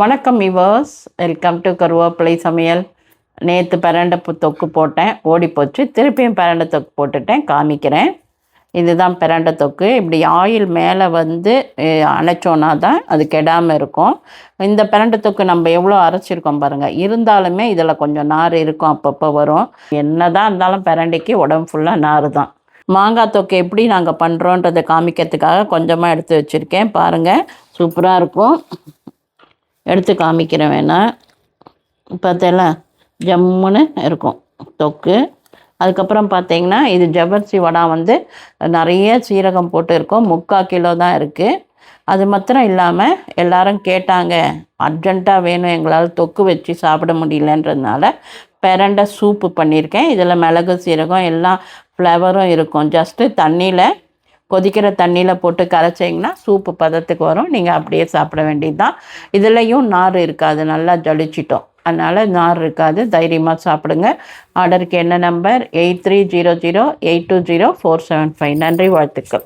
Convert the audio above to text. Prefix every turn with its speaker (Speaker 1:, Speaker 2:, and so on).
Speaker 1: வணக்கம் இவர்ஸ் welcome to கருவேப்பிலை சமையல். நேற்று பிரண்டை தொக்கு போட்டேன். ஓடி போச்சு. திருப்பியும் பிரண்டை தொக்கு போட்டுட்டேன். காமிக்கிறேன். இதுதான் பிரண்டை தொக்கு. இப்படி ஆயில் மேலே வந்து அணைச்சோன்னா தான் அது கெடாமல் இருக்கும். இந்த பிரண்டை தொக்கு நம்ம எவ்வளோ அரைச்சிருக்கோம் பாருங்கள் இருந்தாலுமே இதில் கொஞ்சம் நார் இருக்கும். அப்பப்போ வரும். என்ன தான் இருந்தாலும் பிரண்டைக்கு உடம்பு ஃபுல்லாக நார் தான் மாங்காய் தொக்கு எப்படி நாங்கள் பண்ணுறோன்றதை காமிக்கிறதுக்காக கொஞ்சமாக எடுத்து வச்சுருக்கேன். பாருங்கள் சூப்பராக இருக்கும். எடுத்து காமிக்கிறேன் வேணா பார்த்தேல ஜம்முன்னு இருக்கும் தொக்கு. அதுக்கப்புறம் பார்த்தீங்கன்னா இது ஜவ்வரிசி வடா வந்து நிறைய சீரகம் போட்டு இருக்கும் முக்கால் கிலோ தான் இருக்குது அது மாத்திரம் இல்லாமல் எல்லாரும் கேட்டாங்க அர்ஜெண்ட்டாக வேணும் எங்களால் தொக்கு வச்சு சாப்பிட முடியலன்றதுனால பெரண்டை சூப்பு பண்ணியிருக்கேன். இதில் மிளகு சீரகம் எல்லாம் ஃப்ளவரும் இருக்கும். ஜஸ்ட்டு தண்ணியில் கொதிக்கிற தண்ணியில் போட்டு கரைச்சிங்கன்னா சூப்பு பதத்துக்கு வரும். நீங்கள் அப்படியே சாப்பிட வேண்டியது தான் இதுலேயும் நார் இருக்காது. நல்லா ஜலிச்சிட்டோம். அதனால் நார் இருக்காது. தைரியமாக சாப்பிடுங்க. ஆர்டருக்கு என்ன number eight three zero zero eight two zero four seven five நன்றி வாழ்த்துக்கள்.